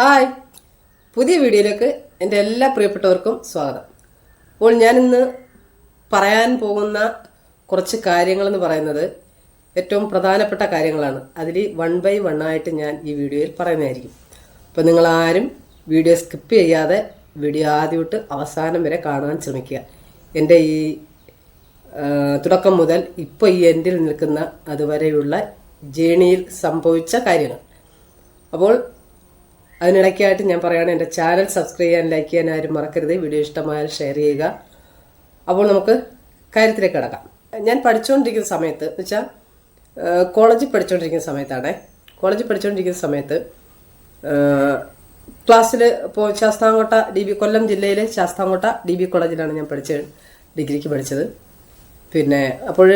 Hi. പുതിയ വീഡിയോയിലേക്ക് എന്റെ എല്ലാ പ്രിയപ്പെട്ടവർക്കും സ്വാഗതം. അപ്പോൾ ഞാനിന്ന് പറയാൻ പോകുന്ന കുറച്ച് കാര്യങ്ങളെന്ന് പറയുന്നത് ഏറ്റവും പ്രധാനപ്പെട്ട കാര്യങ്ങളാണ്. അതിൽ വൺ ബൈ വൺ ആയിട്ട് ഞാൻ ഈ വീഡിയോയിൽ പറയുന്നതായിരിക്കും. അപ്പോൾ നിങ്ങളാരും വീഡിയോ സ്കിപ്പ് ചെയ്യാതെ വീഡിയോ ആദ്യം അവസാനം വരെ കാണാൻ ശ്രമിക്കുക. എന്റെ ഈ തുടക്കം മുതൽ ഇപ്പോൾ ഈ എൻഡിൽ നിൽക്കുന്ന അതുവരെയുള്ള ജേണിയിൽ സംഭവിച്ച കാര്യങ്ങൾ. അപ്പോൾ അതിനിടയ്ക്കായിട്ട് ഞാൻ പറയുകയാണ് എന്റെ ചാനൽ സബ്സ്ക്രൈബ് ചെയ്യാൻ ലൈക്ക് ചെയ്യാൻ ആരും മറക്കരുത്. വീഡിയോ ഇഷ്ടമായാൽ ഷെയർ ചെയ്യുക. അപ്പോൾ നമുക്ക് കാര്യത്തിലേക്ക് കിടക്കാം. ഞാൻ പഠിച്ചുകൊണ്ടിരിക്കുന്ന സമയത്ത് എന്ന് വെച്ചാൽ കോളേജിൽ പഠിച്ചുകൊണ്ടിരിക്കുന്ന സമയത്താണ്. കോളേജിൽ പഠിച്ചുകൊണ്ടിരിക്കുന്ന സമയത്ത് ക്ലാസ്സിൽ ഇപ്പോൾ ശാസ്താംകോട്ട ഡി ബി കൊല്ലം ജില്ലയിലെ ശാസ്താംകോട്ട ഡി ബി കോളേജിലാണ് ഞാൻ പഠിച്ചത് ഡിഗ്രിക്ക് പഠിച്ചത്. പിന്നെ അപ്പോൾ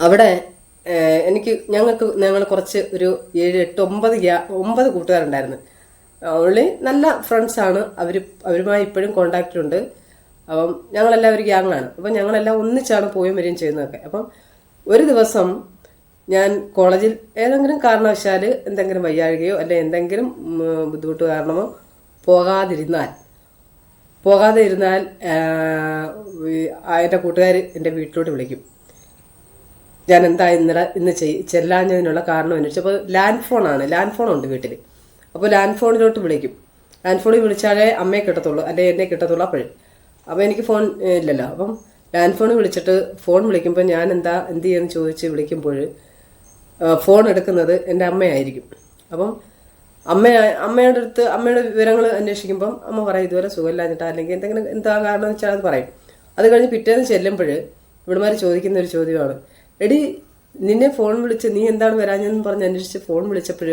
അവിടെ എനിക്ക് ഞങ്ങൾക്ക് ഞങ്ങൾ കുറച്ച് ഒരു ഏഴ് എട്ട് ഒമ്പത് ഒമ്പത് കൂട്ടുകാരുണ്ടായിരുന്നു. ഓൺലി നല്ല ഫ്രണ്ട്സാണ് അവർ അവരുമായി ഇപ്പോഴും കോണ്ടാക്റ്റുണ്ട് അപ്പം ഞങ്ങളെല്ലാം ഒരു ഗ്യാങ്ങാണ് അപ്പം ഞങ്ങളെല്ലാം ഒന്നിച്ചാണ് പോയും വരികയും ചെയ്യുന്നതൊക്കെ. അപ്പം ഒരു ദിവസം ഞാൻ കോളേജിൽ ഏതെങ്കിലും കാരണവശാൽ എന്തെങ്കിലും വയ്യാഴുകയോ അല്ലെ എന്തെങ്കിലും ബുദ്ധിമുട്ട് കാരണമോ പോകാതിരുന്നാൽ പോകാതെ ഇരുന്നാൽ എന്റെ കൂട്ടുകാർ എന്റെ വീട്ടിലോട്ട് വിളിക്കും. ഞാൻ എന്താ ഇന്നലെ ഇന്ന് ചെല്ലാഞ്ഞതിനുള്ള കാരണം അന്വേഷിച്ചു. അപ്പോൾ ലാൻഡ് ഫോണാണ്. ലാൻഡ് ഫോൺ ഉണ്ട് വീട്ടിൽ അപ്പോൾ ലാൻഡ് ഫോണിലോട്ട് വിളിക്കും. ലാൻഡ് ഫോണിൽ വിളിച്ചാലേ അമ്മയെ കിട്ടത്തുള്ളൂ അല്ലെ എന്നെ കിട്ടത്തുള്ളൂ അപ്പോഴേ. അപ്പോൾ എനിക്ക് ഫോൺ ഇല്ലല്ലോ. അപ്പം ലാൻഡ് ഫോൺ വിളിച്ചിട്ട് ഫോൺ വിളിക്കുമ്പോൾ ഞാൻ എന്താ എന്ത് ചെയ്യുമെന്ന് ചോദിച്ച് വിളിക്കുമ്പോൾ ഫോൺ എടുക്കുന്നത് എന്റെ അമ്മയായിരിക്കും. അപ്പം അമ്മ അമ്മയുടെ അടുത്ത് അമ്മയുടെ വിവരങ്ങൾ അന്വേഷിക്കുമ്പം അമ്മ പറയും ഇതുവരെ സുഖമില്ലാഞ്ഞിട്ടാ. അല്ലെങ്കിൽ എന്തെങ്കിലും എന്താ കാരണം എന്ന് വെച്ചാൽ അത് പറയും. അത് കഴിഞ്ഞ് പിറ്റേന്ന് ചെല്ലുമ്പോൾ ഇവിടുമാർ ചോദിക്കുന്ന ഒരു ചോദ്യമാണ്. എടി നിന്നെ ഫോൺ വിളിച്ച് നീ എന്താണ് വരാഞ്ഞെന്ന് പറഞ്ഞ് അന്വേഷിച്ച് ഫോൺ വിളിച്ചപ്പോൾ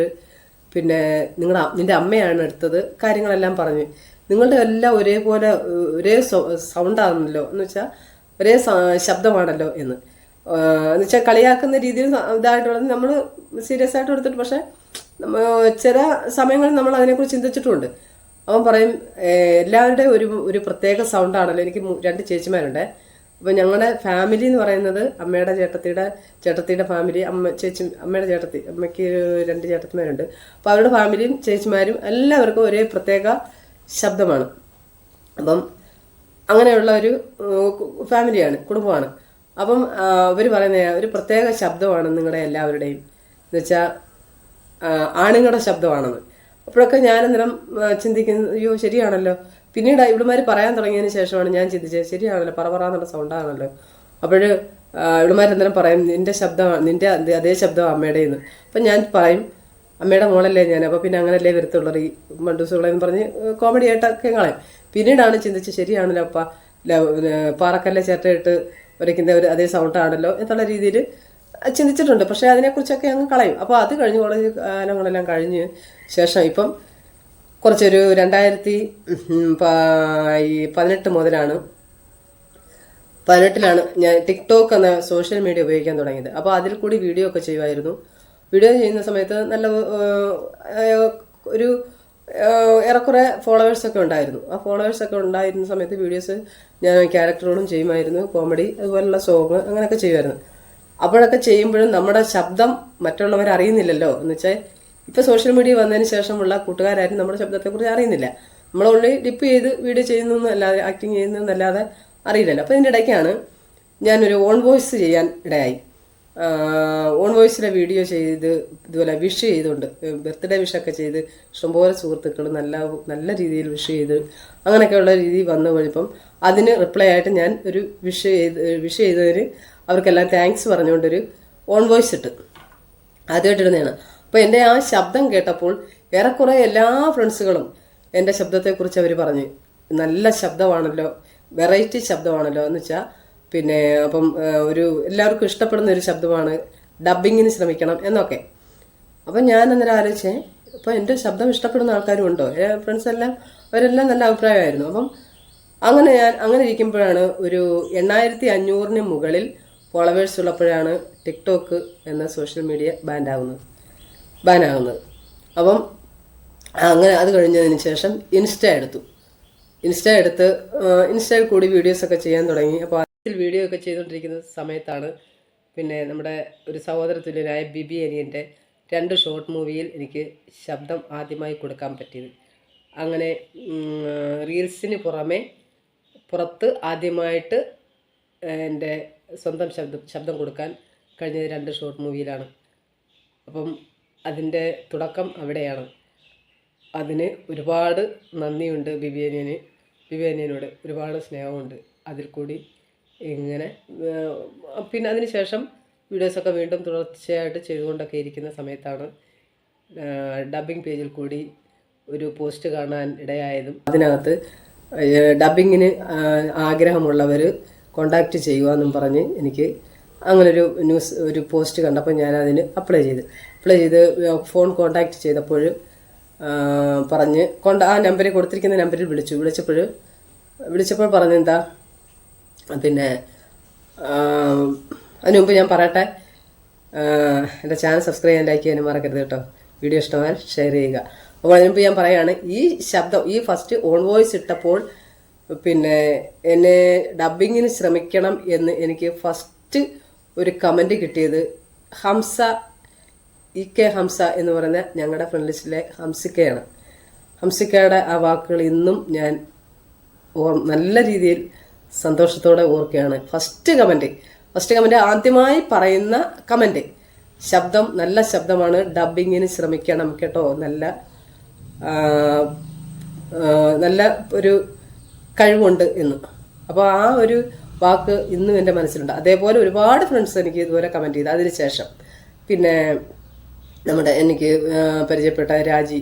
പിന്നെ നിങ്ങളുടെ നിന്റെ അമ്മയാണ് എടുത്തത് കാര്യങ്ങളെല്ലാം പറഞ്ഞ്. നിങ്ങളുടെ എല്ലാം ഒരേപോലെ ഒരേ സൗണ്ടാണല്ലോ എന്ന് വെച്ചാൽ ഒരേ ശബ്ദമാണല്ലോ എന്ന്. എന്ന് വെച്ചാൽ കളിയാക്കുന്ന രീതിയിൽ ഇതായിട്ടുള്ളത് നമ്മൾ സീരിയസ് ആയിട്ട് എടുത്തിട്ട് പക്ഷേ ചില സമയങ്ങളിൽ നമ്മൾ അതിനെക്കുറിച്ച് ചിന്തിച്ചിട്ടുമുണ്ട് അവൻ പറയും "ഏഹ്, എല്ലാവരുടെയും ഒരു ഒരു പ്രത്യേക സൗണ്ടാണല്ലോ എനിക്ക് രണ്ട് ചേച്ചിമാരുണ്ട്. അപ്പോൾ ഞങ്ങളുടെ ഫാമിലി എന്ന് പറയുന്നത് അമ്മയുടെ ചേട്ടത്തിയുടെ ചേട്ടത്തിയുടെ ഫാമിലി അമ്മ ചേച്ചി അമ്മയുടെ ചേട്ടത്തി അമ്മയ്ക്ക് രണ്ട് ചേട്ടത്തിമാരുണ്ട്. അപ്പോൾ അവരുടെ ഫാമിലിയും ചേച്ചിമാരും എല്ലാവർക്കും ഒരേ പ്രത്യേക ശബ്ദമാണ്. അപ്പം അങ്ങനെയുള്ള ഒരു ഫാമിലിയാണ് കുടുംബമാണ്. അപ്പം അവർ പറയുന്ന ഒരു പ്രത്യേക ശബ്ദമാണ് നിങ്ങളുടെ എല്ലാവരുടെയും. എന്ന് വെച്ചാൽ ആണുങ്ങളുടെ ശബ്ദമാണെന്ന്. അപ്പോഴൊക്കെ ഞാനന്നേരം ചിന്തിക്കുന്നു അയ്യോ ശരിയാണല്ലോ. പിന്നീട് ഇവിടുമാർ പറയാൻ തുടങ്ങിയതിന് ശേഷമാണ് ഞാൻ ചിന്തിച്ചത് ശരിയാണല്ലോ പറ പറന്നുള്ള സൗണ്ടാണല്ലോ അപ്പോൾ ഇവിടുമാർ അന്നേരം പറയും നിന്റെ ശബ്ദം നിന്റെ അതേ- ശബ്ദം അമ്മയുടെ നിന്ന് അപ്പം ഞാൻ പറയും അമ്മയുടെ മോളല്ലേ ഞാൻ അപ്പോൾ പിന്നെ അങ്ങനല്ലേ വരത്തുള്ളൂ ഈ മണ്ടൂസുകളെന്ന് പറഞ്ഞ് കോമഡി ആയിട്ടൊക്കെ കളയും. പിന്നീടാണ് ചിന്തിച്ച് ശരിയാണല്ലോ അപ്പ പാറക്കല്ലെ ചേട്ടയിട്ട് വരയ്ക്കുന്ന ഒരു അതേ സൗണ്ടാണല്ലോ എന്നുള്ള രീതിയിൽ ചിന്തിച്ചിട്ടുണ്ട്. പക്ഷേ അതിനെക്കുറിച്ചൊക്കെ അങ്ങ് കളയും. അപ്പോൾ അത് കഴിഞ്ഞ് കോളേജ് കാലങ്ങളെല്ലാം കഴിഞ്ഞ് ശേഷം ഇപ്പം കുറച്ചൊരു രണ്ടായിരത്തി പതിനെട്ട് മുതലാണ്. പതിനെട്ടിലാണ് ഞാൻ ടിക്ടോക്ക് എന്ന സോഷ്യൽ മീഡിയ ഉപയോഗിക്കാൻ തുടങ്ങിയത്. അപ്പോൾ അതിൽ കൂടി വീഡിയോ ഒക്കെ ചെയ്യുമായിരുന്നു. വീഡിയോ ചെയ്യുന്ന സമയത്ത് നല്ല ഒരു ഏറെക്കുറെ ഫോളോവേഴ്സൊക്കെ ഉണ്ടായിരുന്നു. ആ ഫോളോവേഴ്സൊക്കെ ഉണ്ടായിരുന്ന സമയത്ത് വീഡിയോസ് ഞാൻ ക്യാരക്ടറോടും ചെയ്യുമായിരുന്നു. കോമഡി അതുപോലുള്ള സോങ് അങ്ങനെയൊക്കെ ചെയ്യുമായിരുന്നു. അപ്പോഴൊക്കെ ചെയ്യുമ്പോഴും നമ്മുടെ ശബ്ദം മറ്റുള്ളവർ അറിയുന്നില്ലല്ലോ എന്ന് വെച്ചാൽ ഇപ്പോൾ സോഷ്യൽ മീഡിയ വന്നതിന് ശേഷമുള്ള കൂട്ടുകാരും നമ്മുടെ ശബ്ദത്തെക്കുറിച്ച് അറിയുന്നില്ല. നമ്മൾ ഓൺലി ഡിപ്പ് ചെയ്ത് വീഡിയോ ചെയ്യുന്നതെന്നല്ലാതെ ആക്ടിങ് ചെയ്യുന്നതെന്നല്ലാതെ അറിയില്ലല്ലോ. അപ്പോൾ ഇതിന്റെ ഇടയ്ക്കാണ് ഞാനൊരു ഓൺ വോയിസ് ചെയ്യാൻ ഇടയായി. ഓൺ വോയിസിലെ വീഡിയോ ചെയ്ത് ഇതുപോലെ വിഷ് ചെയ്തുകൊണ്ട് ബർത്ത്ഡേ വിഷൊക്കെ ചെയ്ത് ഇഷ്ടംപോലെ സുഹൃത്തുക്കൾ നല്ല നല്ല രീതിയിൽ വിഷ് ചെയ്ത് അങ്ങനെയൊക്കെയുള്ള രീതി വന്നു കഴിഞ്ഞപ്പം അതിന് റിപ്ലൈ ആയിട്ട് ഞാൻ ഒരു വിഷ് ചെയ്ത് വിഷ് ചെയ്തതിന് അവർക്കെല്ലാം താങ്ക്സ് പറഞ്ഞുകൊണ്ടൊരു ഓൺ വോയിസ് ഇട്ട്. ആദ്യമായിട്ടിരുന്നതാണ്. അപ്പോൾ എന്റെ ആ ശബ്ദം കേട്ടപ്പോൾ ഏറെക്കുറെ എല്ലാ ഫ്രണ്ട്സുകളും എന്റെ ശബ്ദത്തെക്കുറിച്ച് അവർ പറഞ്ഞു. നല്ല ശബ്ദമാണല്ലോ വെറൈറ്റി ശബ്ദമാണല്ലോ എന്ന് വെച്ചാൽ പിന്നെ അപ്പം ഒരു എല്ലാവർക്കും ഇഷ്ടപ്പെടുന്ന ഒരു ശബ്ദമാണ് ഡബ്ബിങ്ങിന് ശ്രമിക്കണം എന്നൊക്കെ. അപ്പം ഞാൻ അന്നേരം ആലോചിച്ചേ അപ്പോൾ എന്റെ ശബ്ദം ഇഷ്ടപ്പെടുന്ന ആൾക്കാരും ഉണ്ടോ? ഫ്രണ്ട്സ് എല്ലാം അവരെല്ലാം നല്ല അഭിപ്രായമായിരുന്നു. അപ്പം അങ്ങനെ ഞാൻ അങ്ങനെ ഇരിക്കുമ്പോഴാണ് ഒരു എണ്ണായിരത്തി അഞ്ഞൂറിന് മുകളിൽ ഫോളോവേഴ്സ് ഉള്ളപ്പോഴാണ് ടിക്ടോക്ക് എന്ന സോഷ്യൽ മീഡിയ ബാൻഡ് ആകുന്നത് ബാൻ ആകുന്നത് അപ്പം അങ്ങനെ അത് കഴിഞ്ഞതിന് ശേഷം ഇൻസ്റ്റ എടുത്തു. ഇൻസ്റ്റ എടുത്ത് ഇൻസ്റ്റയിൽ കൂടി വീഡിയോസ് ഒക്കെ ചെയ്യാൻ തുടങ്ങി. അപ്പോൾ അതിൽ വീഡിയോ ഒക്കെ ചെയ്തുകൊണ്ടിരിക്കുന്ന സമയത്താണ് പിന്നെ നമ്മുടെ ഒരു സഹോദര തുല്യനായ ബിബി അനിയന്റെ രണ്ട് ഷോർട്ട് മൂവിയിൽ എനിക്ക് ശബ്ദം ആദ്യമായി കൊടുക്കാൻ പറ്റിയത്. അങ്ങനെ റീൽസിന് പുറമെ പുറത്ത് ആദ്യമായിട്ട് എന്റെ സ്വന്തം ശബ്ദം ശബ്ദം കൊടുക്കാൻ കഴിഞ്ഞത് രണ്ട് ഷോർട്ട് മൂവിയിലാണ്. അപ്പം അതിന്റെ തുടക്കം അവിടെയാണ്. അതിന് ഒരുപാട് നന്ദിയുണ്ട് ബിബിയനിയന് ബിബിയനിയനോട് ഒരുപാട് സ്നേഹമുണ്ട്. അതിൽ കൂടി ഇങ്ങനെ പിന്നെ അതിന് ശേഷം വീഡിയോസൊക്കെ വീണ്ടും തുടർച്ചയായിട്ട് ചെയ്തുകൊണ്ടൊക്കെ ഇരിക്കുന്ന സമയത്താണ് ഡബിങ് പേജിൽ കൂടി ഒരു പോസ്റ്റ് കാണാൻ ഇടയായതും. അതിനകത്ത് ഡബിങ്ങിന് ആഗ്രഹമുള്ളവർ കോണ്ടാക്റ്റ് ചെയ്യുക എന്നും പറഞ്ഞ് എനിക്ക് അങ്ങനൊരു ന്യൂസ് ഒരു പോസ്റ്റ് കണ്ടപ്പോൾ ഞാൻ അതിന് അപ്ലൈ ചെയ്ത്. അപ്ലൈ ചെയ്ത് ഫോൺ കോൺടാക്ട് ചെയ്തപ്പോൾ പറഞ്ഞ് കൊണ്ട് ആ നമ്പറിൽ കൊടുത്തിരിക്കുന്ന നമ്പറിൽ വിളിച്ചു. വിളിച്ചപ്പോൾ വിളിച്ചപ്പോൾ പറഞ്ഞെന്താ പിന്നെ അതിനു മുമ്പ് ഞാൻ പറയട്ടെ എന്റെ ചാനൽ സബ്സ്ക്രൈബ് ചെയ്യാൻ ലൈക്ക് ചെയ്യാനും മറക്കരുത് കേട്ടോ. വീഡിയോ ഇഷ്ടമായാൽ ഷെയർ ചെയ്യുക. അപ്പോൾ അതിനു മുമ്പ് ഞാൻ പറയുകയാണ് ഈ ശബ്ദം ഈ ഫസ്റ്റ് ഓൺ വോയിസ് ഇട്ടപ്പോൾ പിന്നെ എന്നെ ഡബിങ്ങിന് ശ്രമിക്കണം എന്ന് എനിക്ക് ഫസ്റ്റ് ഒരു കമന്റ് കിട്ടിയത് ഹംസ ഇ കെ ഹംസ എന്ന് പറയുന്ന ഞങ്ങളുടെ ഫ്രണ്ട് ലിസ്റ്റിലെ ഹംസിക്കയാണ്. ഹംസിക്കയുടെ ആ വാക്കുകൾ ഇന്നും ഞാൻ ഓർ നല്ല രീതിയിൽ സന്തോഷത്തോടെ ഓർക്കുകയാണ്. ഫസ്റ്റ് കമന്റ് ഫസ്റ്റ് കമന്റ് ആദ്യമായി പറയുന്ന കമന്റ് ശബ്ദം നല്ല ശബ്ദമാണ്. ഡബിങ്ങിന് ശ്രമിക്കണം കേട്ടോ. നല്ല നല്ല ഒരു കഴിവുണ്ട് എന്ന്. അപ്പോൾ ആ ഒരു വാക്ക് ഇന്നും എന്റെ മനസ്സിലുണ്ട്. അതേപോലെ ഒരുപാട് ഫ്രണ്ട്സ് എനിക്ക് ഇതുപോലെ കമന്റ് ചെയ്തു. അതിനുശേഷം പിന്നെ നമ്മുടെ എനിക്ക് പരിചയപ്പെട്ട രാജി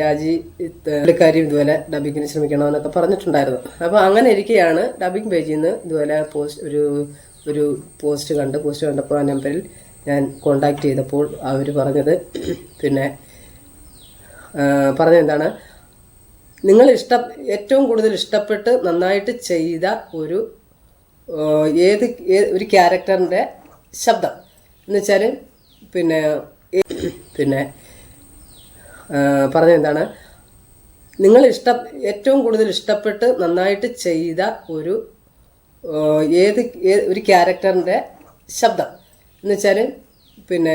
രാജി കാര്യം പുള്ളിക്കാരിയും ഇതുപോലെ ഡബിങ്ങിന് ശ്രമിക്കണമെന്നൊക്കെ പറഞ്ഞിട്ടുണ്ടായിരുന്നു. അപ്പോൾ അങ്ങനെ ഇരിക്കെയാണ് ഡബിങ് പേജിൽ നിന്ന് ഇതുപോലെ പോസ്റ്റ് ഒരു ഒരു പോസ്റ്റ് കണ്ട്. പോസ്റ്റ് കണ്ടപ്പോൾ ആ നമ്പറിൽ ഞാൻ കോണ്ടാക്ട് ചെയ്തപ്പോൾ അവർ പറഞ്ഞത് പിന്നെ പറഞ്ഞെന്താണ് നിങ്ങൾ ഇഷ്ട ഏറ്റവും കൂടുതൽ ഇഷ്ടപ്പെട്ട് നന്നായിട്ട് ചെയ്ത ഒരു ഏത് ഒരു ക്യാരക്ടറിന്റെ ശബ്ദം. എന്ന് വെച്ചാൽ പിന്നെ പിന്നെ പറഞ്ഞ എന്താണ്? നിങ്ങൾ ഇഷ്ട ഏറ്റവും കൂടുതൽ ഇഷ്ടപ്പെട്ട് നന്നായിട്ട് ചെയ്ത ഒരു ഏത് ഒരു ക്യാരക്ടറിന്റെ ശബ്ദം. എന്ന് വെച്ചാൽ പിന്നെ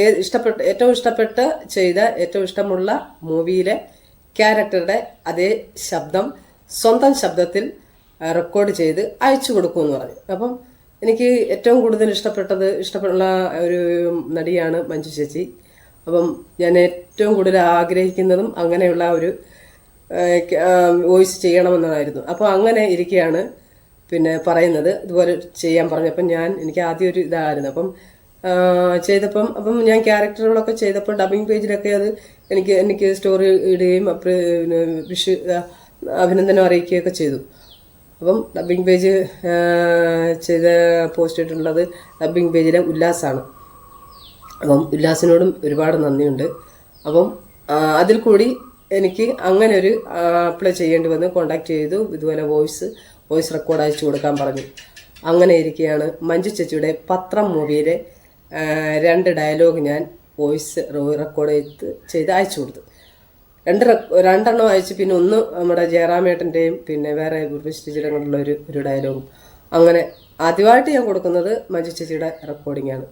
ഏത് ഇഷ്ടപ്പെട്ട് ഏറ്റവും ഇഷ്ടപ്പെട്ട് ചെയ്ത ഏറ്റവും ഇഷ്ടമുള്ള മൂവിയിലെ ക്യാരക്ടറുടെ അതേ ശബ്ദം സ്വന്തം ശബ്ദത്തിൽ റെക്കോർഡ് ചെയ്ത് അയച്ചു കൊടുക്കുമെന്ന് പറഞ്ഞു. അപ്പം എനിക്ക് ഏറ്റവും കൂടുതൽ ഇഷ്ടപ്പെട്ടത് ഇഷ്ടപ്പെട്ട ഒരു നടിയാണ് മഞ്ജു ചേച്ചി. അപ്പം ഞാൻ ഏറ്റവും കൂടുതൽ ആഗ്രഹിക്കുന്നതും അങ്ങനെയുള്ള ഒരു വോയിസ് ചെയ്യണമെന്നതായിരുന്നു. അപ്പോൾ അങ്ങനെ ഇരിക്കുകയാണ് പിന്നെ പറയുന്നത്. ഇതുപോലെ ചെയ്യാൻ പറഞ്ഞപ്പം ഞാൻ എനിക്ക് ആദ്യം ഒരു ഇതായിരുന്നു. അപ്പം ചെയ്തപ്പം അപ്പം ഞാൻ ക്യാരക്ടറുകളൊക്കെ ചെയ്തപ്പോൾ ഡബിങ് പേജിലൊക്കെ അത് എനിക്ക് എനിക്ക് സ്റ്റോറി ഇടുകയും വിഷു അഭിനന്ദനം അറിയിക്കുകയൊക്കെ ചെയ്തു. അപ്പം ഡബിങ് പേജ് ചെയ്ത പോസ്റ്റ് ഇട്ടിട്ടുള്ളത് ഡബിങ് പേജിലെ ഉല്ലാസാണ്. അപ്പം ഉല്ലാസിനോടും ഒരുപാട് നന്ദിയുണ്ട്. അപ്പം അതിൽ കൂടി എനിക്ക് അങ്ങനെ ഒരു അപ്ലൈ ചെയ്യേണ്ടി വന്ന് കോണ്ടാക്ട് ചെയ്തു. ഇതുപോലെ വോയിസ് വോയിസ് റെക്കോർഡ് അയച്ചു കൊടുക്കാൻ പറഞ്ഞു. അങ്ങനെ ഇരിക്കുകയാണ് മഞ്ജു ചേച്ചിയുടെ പത്രം മൂവിയിലെ രണ്ട് ഡയലോഗ് ഞാൻ വോയിസ് റെക്കോർഡ് ചെയ്ത് ചെയ്ത് അയച്ചു കൊടുത്തു. രണ്ട് രണ്ടെണ്ണം അയച്ച് പിന്നെ ഒന്ന് നമ്മുടെ ജയറാമേട്ടന്റെയും പിന്നെ വേറെ ഉർവശിച്ചിയുടെ കൊണ്ടുള്ള ഒരു ഒരു ഡയലോഗും. അങ്ങനെ ആദ്യമായിട്ട് ഞാൻ കൊടുക്കുന്നത് മഞ്ജു ചേച്ചിയുടെ റെക്കോർഡിംഗ് ആണ്.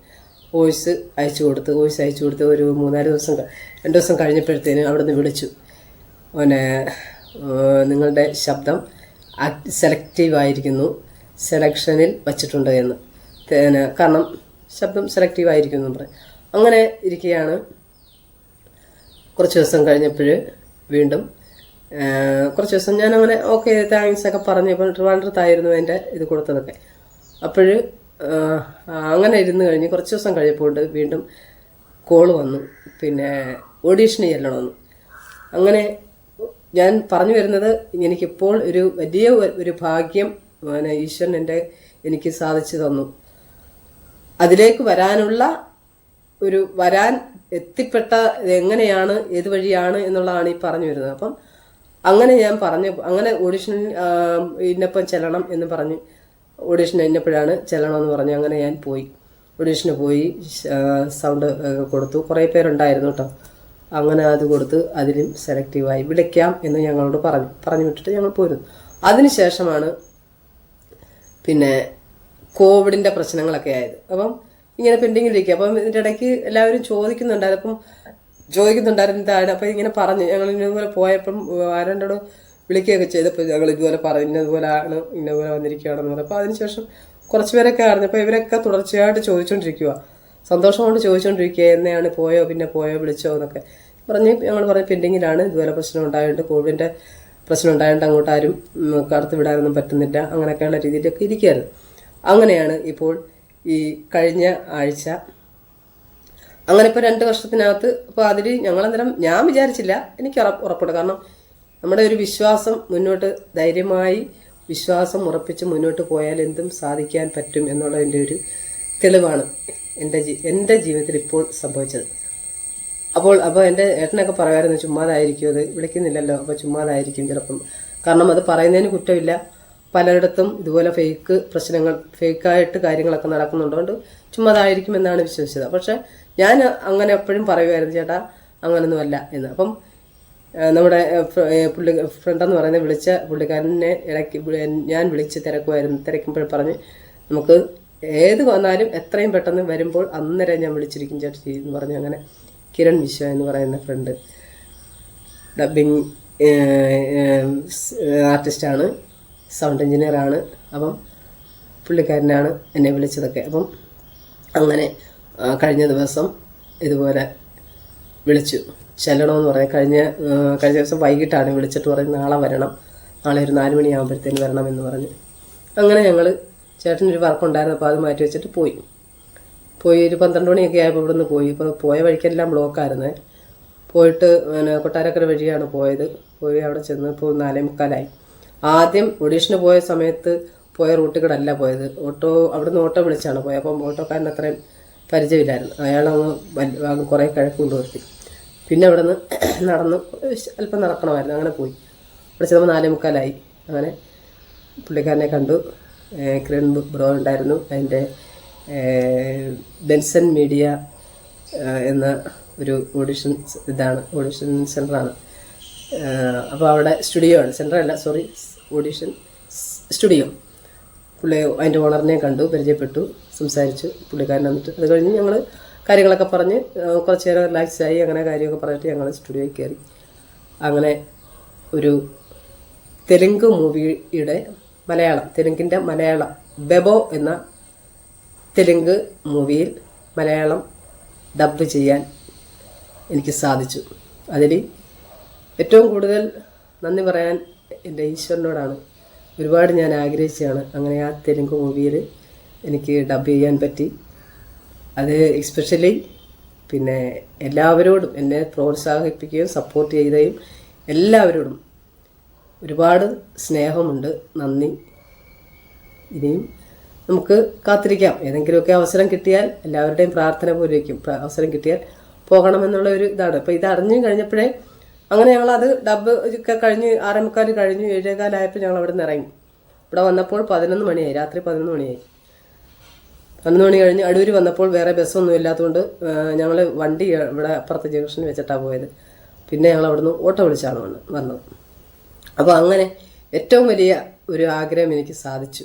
വോയിസ് അയച്ചു കൊടുത്ത് വോയിസ് അയച്ചു കൊടുത്ത് ഒരു മൂന്നാൽ ദിവസം രണ്ട് ദിവസം കഴിഞ്ഞപ്പോഴത്തേന് അവിടെ നിന്ന് വിളിച്ചു പിന്നെ നിങ്ങളുടെ ശബ്ദം സെലക്റ്റീവ് ആയിരിക്കുന്നു. സെലക്ഷനിൽ വച്ചിട്ടുണ്ട് എന്ന്. കാരണം ശബ്ദം സെലക്റ്റീവ് ആയിരിക്കുന്നു എന്ന് പറയും. അങ്ങനെ ഇരിക്കുകയാണ്. കുറച്ച് ദിവസം കഴിഞ്ഞപ്പോൾ വീണ്ടും കുറച്ച് ദിവസം ഞാൻ അങ്ങനെ ഓക്കെ താങ്ക്സ് ഒക്കെ പറഞ്ഞു ഇപ്പോൾ ട്രിവാൻഡ്രത്തായിരുന്നു എന്റെ ഇത് കൊടുത്തതൊക്കെ. അപ്പോൾ അങ്ങനെ ഇരുന്ന് കഴിഞ്ഞ് കുറച്ച് ദിവസം കഴിഞ്ഞപ്പോൾ വീണ്ടും കോൾ വന്നു. പിന്നെ ഓഡീഷന് ചെല്ലണമെന്ന്. അങ്ങനെ ഞാൻ പറഞ്ഞു വരുന്നത് എനിക്കിപ്പോൾ ഒരു വലിയ ഒരു ഭാഗ്യം പിന്നെ ഈശ്വരൻ എന്റെ എനിക്ക് സാധിച്ചു തന്നു. അതിലേക്ക് വരാനുള്ള ഒരു വരാൻ എത്തിപ്പെട്ട എങ്ങനെയാണ് ഏത് വഴിയാണ് എന്നുള്ളതാണ് ഈ പറഞ്ഞു വരുന്നത്. അപ്പം അങ്ങനെ ഞാൻ പറഞ്ഞു അങ്ങനെ ഓഡിഷനിൽ ഇന്നപ്പം ചെല്ലണം എന്ന് പറഞ്ഞ് ഓഡിഷൻ ഇന്നപ്പോഴാണ് ചെല്ലണമെന്ന് പറഞ്ഞ്. അങ്ങനെ ഞാൻ പോയി. ഓഡിഷന് പോയി സൗണ്ട് കൊടുത്തു. കുറേ പേരുണ്ടായിരുന്നു കേട്ടോ അങ്ങനെ അത് കൊടുത്ത് അതിലും സെലക്റ്റീവായി വിളിക്കാം എന്ന് ഞങ്ങളോട് പറഞ്ഞു പറഞ്ഞു വിട്ടിട്ട് ഞങ്ങൾ പോരുന്നു. അതിനുശേഷമാണ് പിന്നെ കോവിഡിന്റെ പ്രശ്നങ്ങളൊക്കെ ആയത്. അപ്പം ഇങ്ങനെ പെൻഡിങ്ങിലിരിക്കുക അപ്പം ഇതിന്റെ ഇടയ്ക്ക് എല്ലാവരും ചോദിക്കുന്നുണ്ടായിരുന്നു. അപ്പം ചോദിക്കുന്നുണ്ടായിരുന്നു എന്താണ് അപ്പം ഇങ്ങനെ പറഞ്ഞു. ഞങ്ങൾ ഇന്നതുപോലെ പോയപ്പം ആരണ്ടോട് വിളിക്കുകയൊക്കെ ചെയ്തപ്പോൾ ഞങ്ങൾ ഇതുപോലെ പറഞ്ഞു. ഇന്നതുപോലെ ആണ് ഇന്നതുപോലെ വന്നിരിക്കുകയാണെന്ന് പറഞ്ഞു. അപ്പോൾ അതിനുശേഷം കുറച്ച് പേരൊക്കെ അറിഞ്ഞപ്പോൾ ഇവരൊക്കെ തുടർച്ചയായിട്ട് ചോദിച്ചുകൊണ്ടിരിക്കുക സന്തോഷം കൊണ്ട് ചോദിച്ചുകൊണ്ടിരിക്കുക എന്നെയാണ് പോയോ? പിന്നെ പോയോ? വിളിച്ചോ? എന്നൊക്കെ പറഞ്ഞ് ഞങ്ങൾ പറഞ്ഞ പെൻഡിങ്ങിലാണ് ഇതുപോലെ പ്രശ്നം ഉണ്ടായതുകൊണ്ട് കോവിഡിന്റെ പ്രശ്നം ഉണ്ടായതുകൊണ്ട് അങ്ങോട്ട് ആരും കടത്തി വിടാനൊന്നും പറ്റുന്നില്ല. അങ്ങനെയൊക്കെയുള്ള രീതിയിലൊക്കെ ഇരിക്കുകയായിരുന്നു. അങ്ങനെയാണ് ഇപ്പോൾ ഈ കഴിഞ്ഞ ആഴ്ച. അങ്ങനെ ഇപ്പോൾ രണ്ട് വർഷത്തിനകത്ത് അപ്പോൾ അതിൽ ഞങ്ങളന്നേരം ഞാൻ വിചാരിച്ചില്ല എനിക്ക് ഉറപ്പ് ഉറപ്പുണ്ട്. കാരണം നമ്മുടെ ഒരു വിശ്വാസം മുന്നോട്ട് ധൈര്യമായി വിശ്വാസം ഉറപ്പിച്ച് മുന്നോട്ട് പോയാൽ എന്തും സാധിക്കാൻ പറ്റും എന്നുള്ളതിന്റെ ഒരു തെളിവാണ് എന്റെ ജീ എന്റെ ജീവിതത്തിൽ ഇപ്പോൾ സംഭവിച്ചത്. അപ്പോൾ അപ്പോൾ എന്റെ ഏട്ടനൊക്കെ പറയുമായിരുന്നു ചുമ്മാതായിരിക്കും അത് വിളിക്കുന്നില്ലല്ലോ അപ്പോൾ ചുമ്മാതായിരിക്കും ചിലപ്പം. കാരണം അത് പറയുന്നതിന് കുറ്റമില്ല. പലയിടത്തും ഇതുപോലെ ഫേക്ക് പ്രശ്നങ്ങൾ ഫേക്കായിട്ട് കാര്യങ്ങളൊക്കെ നടക്കുന്നുണ്ടോണ്ട് ചുമ്മാതായിരിക്കും എന്നാണ് വിശ്വസിച്ചത്. പക്ഷെ ഞാൻ അങ്ങനെ എപ്പോഴും പറയുമായിരുന്നു ചേട്ടാ അങ്ങനൊന്നുമല്ല എന്ന്. അപ്പം നമ്മുടെ പുള്ളി ഫ്രണ്ടെന്ന് പറയുന്നത് വിളിച്ച പുള്ളിക്കാരനെ ഇടയ്ക്ക് ഞാൻ വിളിച്ച് തിരക്കുമായിരുന്നു. തിരക്കുമ്പോൾ പറഞ്ഞ് നമുക്ക് ഏത് വന്നാലും എത്രയും പെട്ടെന്ന് വരുമ്പോൾ അന്നേരം ഞാൻ വിളിച്ചിരിക്കും ചേച്ചി എന്ന് പറഞ്ഞു അങ്ങനെ കിരൺ വിശ്വ എന്ന് പറയുന്ന ഫ്രണ്ട് ഡബിങ് ആർട്ടിസ്റ്റാണ് സൗണ്ട് എഞ്ചിനീയറാണ്. അപ്പം പുള്ളിക്കാരനാണ് എന്നെ വിളിച്ചതൊക്കെ. അപ്പം അങ്ങനെ കഴിഞ്ഞ ദിവസം ഇതുപോലെ വിളിച്ചു. ചെല്ലണമെന്ന് പറഞ്ഞ്. കഴിഞ്ഞ കഴിഞ്ഞ ദിവസം വൈകിട്ടാണ് വിളിച്ചിട്ട് പറഞ്ഞ് നാളെ വരണം. നാളെ ഒരു നാല് മണിയാകുമ്പോഴത്തേന് വരണം എന്ന് പറഞ്ഞ്. അങ്ങനെ ഞങ്ങൾ ചേട്ടനൊരു വർക്കുണ്ടായിരുന്നു അപ്പോൾ അത് മാറ്റി വെച്ചിട്ട് പോയി. പോയി ഒരു പന്ത്രണ്ട് മണിയൊക്കെ ആയപ്പോൾ ഇവിടുന്ന് പോയി. ഇപ്പോൾ പോയ വഴിക്കെല്ലാം ബ്ലോക്കായിരുന്നേ പോയിട്ട് പിന്നെ കൊട്ടാരക്കര വഴിയാണ് പോയത്. പോയി അവിടെ ചെന്ന് ഇപ്പോൾ നാലേ മുക്കാലായി ആദ്യം ഒഡീഷന് പോയ സമയത്ത് പോയ റൂട്ടിൽ കൂടെ അല്ല പോയത്. ഓട്ടോ അവിടുന്ന് ഓട്ടോ വിളിച്ചാണ് പോയത് അപ്പം ഓട്ടോക്കാരൻ അത്രയും പരിചയമില്ലായിരുന്നു. അയാളങ്ങ് കുറേ കിഴക്ക് കൊണ്ടുപോയി പിന്നെ അവിടെ നിന്ന് നടന്ന് അല്പം നടക്കണമായിരുന്നു. അങ്ങനെ പോയി. അവിടെ ചെന്നപ്പോൾ നാലേ മുക്കാലായി. അങ്ങനെ പുള്ളിക്കാരനെ കണ്ടു. കിരൺ ബ്രോ ഉണ്ടായിരുന്നു. അതിന്റെ ബെൻസൺ മീഡിയ എന്ന ഒരു ഓഡിഷൻ ഇതാണ്. ഓഡിഷൻ സെന്ററാണ്. അപ്പോൾ അവിടെ സ്റ്റുഡിയോ ആണ്. സെന്റർ അല്ല സോറി ഓഡിഷൻ സ്റ്റുഡിയോ പുള്ളി അതിന്റെ ഓണറിനെ കണ്ടു പരിചയപ്പെട്ടു സംസാരിച്ചു പുള്ളിക്കാരൻ വന്നിട്ട്. അത് കഴിഞ്ഞ് ഞങ്ങൾ കാര്യങ്ങളൊക്കെ പറഞ്ഞ് കുറച്ച് നേരം റിലാക്സ് ആയി അങ്ങനെ കാര്യമൊക്കെ പറഞ്ഞിട്ട് ഞങ്ങൾ സ്റ്റുഡിയോയിൽ കയറി. അങ്ങനെ ഒരു തെലുങ്ക് മൂവിയുടെ മലയാളം തെലുങ്കിന്റെ മലയാളം ബെബോ എന്ന തെലുങ്ക് മൂവിയിൽ മലയാളം ഡബ് ചെയ്യാൻ എനിക്ക് സാധിച്ചു. അതിൽ ഏറ്റവും കൂടുതൽ നന്ദി പറയാൻ എന്റെ ഈശ്വരനോടാണ്. ഒരുപാട് ഞാൻ ആഗ്രഹിച്ചതാണ്. അങ്ങനെ ആ തെലുങ്ക് മൂവിയിൽ എനിക്ക് ഡബ് ചെയ്യാൻ പറ്റി. അത് എസ്പെഷ്യലി പിന്നെ എല്ലാവരോടും എന്നെ പ്രോത്സാഹിപ്പിക്കുകയും സപ്പോർട്ട് ചെയ്തയും എല്ലാവരോടും ഒരുപാട് സ്നേഹമുണ്ട്. നന്ദി. ഇനിയും നമുക്ക് കാത്തിരിക്കാം. ഏതെങ്കിലുമൊക്കെ അവസരം കിട്ടിയാൽ എല്ലാവരുടെയും പ്രാർത്ഥന പോലെ വയ്ക്കും അവസരം കിട്ടിയാൽ പോകണമെന്നുള്ള ഒരു ഇതാണ്. അപ്പോൾ ഇത് അറിഞ്ഞു കഴിഞ്ഞപ്പോഴേ അങ്ങനെ ഞങ്ങൾ അത് ഡബ് ഒക്കെ കഴിഞ്ഞ് ആറേമുക്കാൽ കഴിഞ്ഞ് ഏഴേകാലായപ്പോൾ ഞങ്ങൾ അവിടെ നിന്ന് ഇറങ്ങി. ഇവിടെ വന്നപ്പോൾ പതിനൊന്ന് മണിയായി രാത്രി പതിനൊന്ന് മണിയായി. പതിനൊന്ന് മണി കഴിഞ്ഞ് അടൂർ വന്നപ്പോൾ വേറെ ബസ്സൊന്നും ഇല്ലാത്തതുകൊണ്ട് ഞങ്ങൾ വണ്ടി ഇവിടെ അപ്പുറത്തെ ജംഗ്ഷനിൽ വെച്ചിട്ടാണ് പോയത്. പിന്നെ ഞങ്ങൾ അവിടുന്ന് ഓട്ടോ വിളിച്ചാണ് വന്ന് വന്നത്. അപ്പോൾ അങ്ങനെ ഏറ്റവും വലിയ ഒരു ആഗ്രഹം എനിക്ക് സാധിച്ചു.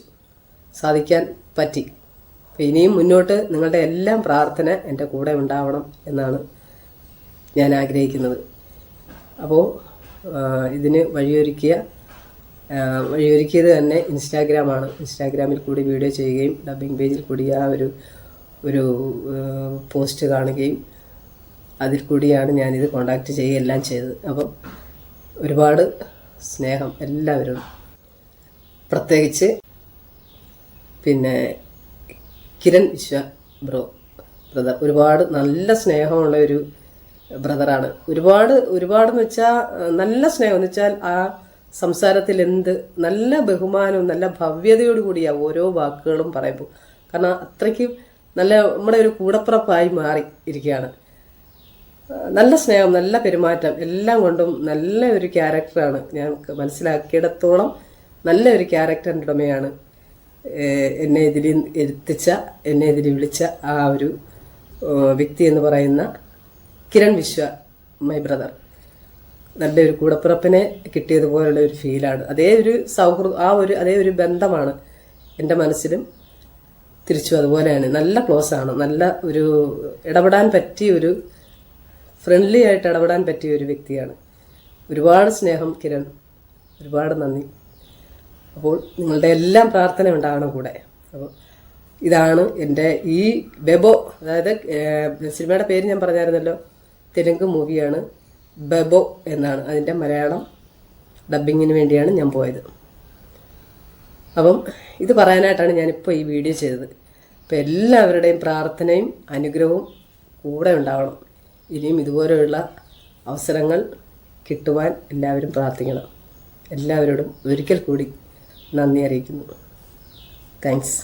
സാധിക്കാൻ പറ്റി. ഇനിയും മുന്നോട്ട് നിങ്ങളുടെ എല്ലാം പ്രാർത്ഥന എന്റെ കൂടെ ഉണ്ടാവണം എന്നാണ് ഞാൻ ആഗ്രഹിക്കുന്നത്. അപ്പോൾ ഇതിന് വഴിയൊരുക്കിയ വഴിയൊരുക്കിയത് തന്നെ ഇൻസ്റ്റാഗ്രാമാണ് ഇൻസ്റ്റാഗ്രാമിൽ കൂടി വീഡിയോ ചെയ്യുകയും ഡബിങ് പേജിൽ കൂടി ആ ഒരു ഒരു പോസ്റ്റ് കാണുകയും അതിൽ കൂടിയാണ് ഞാനിത് കോണ്ടാക്റ്റ് ചെയ്യുകയെല്ലാം ചെയ്തത്. അപ്പം ഒരുപാട് സ്നേഹം എല്ലാവരും. പ്രത്യേകിച്ച് പിന്നെ കിരൺ വിശ്വ ബ്രോ ബ്രദർ ഒരുപാട് നല്ല സ്നേഹമുള്ള ഒരു ബ്രദറാണ്. ഒരുപാട് ഒരുപാടെന്ന് വെച്ചാൽ നല്ല സ്നേഹം. എന്ന് വെച്ചാൽ ആ സംസാരത്തിൽ എന്ത് നല്ല ബഹുമാനവും നല്ല ഭവ്യതയോട് കൂടിയാണ് ഓരോ വാക്കുകളും പറയുമ്പോൾ. കാരണം അത്രയ്ക്ക് നല്ല നമ്മുടെ ഒരു കൂടപ്പുറപ്പായി മാറി ഇരിക്കുകയാണ്. നല്ല സ്നേഹം നല്ല പെരുമാറ്റം എല്ലാം കൊണ്ടും നല്ല ഒരു ക്യാരക്ടറാണ്. ഞാൻ മനസ്സിലാക്കിയിടത്തോളം നല്ല ഒരു ക്യാരക്ടറിന്റെ ഉടമയാണ്. എന്നെ ഇതിൽ എത്തിച്ച എന്നെ ഇതിൽ വിളിച്ച ആ ഒരു വ്യക്തി എന്ന് പറയുന്ന കിരൺ വിശ്വ മൈ ബ്രദർ നല്ലൊരു കൂടപ്പിറപ്പിനെ കിട്ടിയതുപോലുള്ള ഒരു ഫീലാണ് അതേ ഒരു സൗഹൃദം ആ ഒരു അതേ ഒരു ബന്ധമാണ് എന്റെ മനസ്സിലും തിരിച്ചു അതുപോലെയാണ്. നല്ല ക്ലോസ് ആണ്. നല്ല ഒരു ഇടപെടാൻ പറ്റിയ ഒരു ഫ്രണ്ട്ലി ആയിട്ട് ഇടപെടാൻ പറ്റിയ ഒരു വ്യക്തിയാണ്. ഒരുപാട് സ്നേഹം കിരൺ. ഒരുപാട് നന്ദി. അപ്പോൾ നിങ്ങളുടെ എല്ലാം പ്രാർത്ഥന ഉണ്ടാകണം കൂടെ. അപ്പോൾ ഇതാണ് എന്റെ ഈ ബെബോ അതായത് സിനിമയുടെ പേര് ഞാൻ പറഞ്ഞായിരുന്നല്ലോ. തെലുങ്ക് മൂവിയാണ് ബബോ എന്നാണ്. അതിന്റെ മലയാളം ഡബ്ബിങ്ങിന് വേണ്ടിയാണ് ഞാൻ പോയത്. അപ്പം ഇത് പറയാനായിട്ടാണ് ഞാനിപ്പോൾ ഈ വീഡിയോ ചെയ്തത്. അപ്പോൾ എല്ലാവരുടെയും പ്രാർത്ഥനയും അനുഗ്രഹവും കൂടെ ഉണ്ടാവണം. ഇനിയും ഇതുപോലെയുള്ള അവസരങ്ങൾ കിട്ടുവാൻ എല്ലാവരും പ്രാർത്ഥിക്കണം. എല്ലാവരോടും ഒരിക്കൽ കൂടി നന്ദി അറിയിക്കുന്നു. താങ്ക്സ്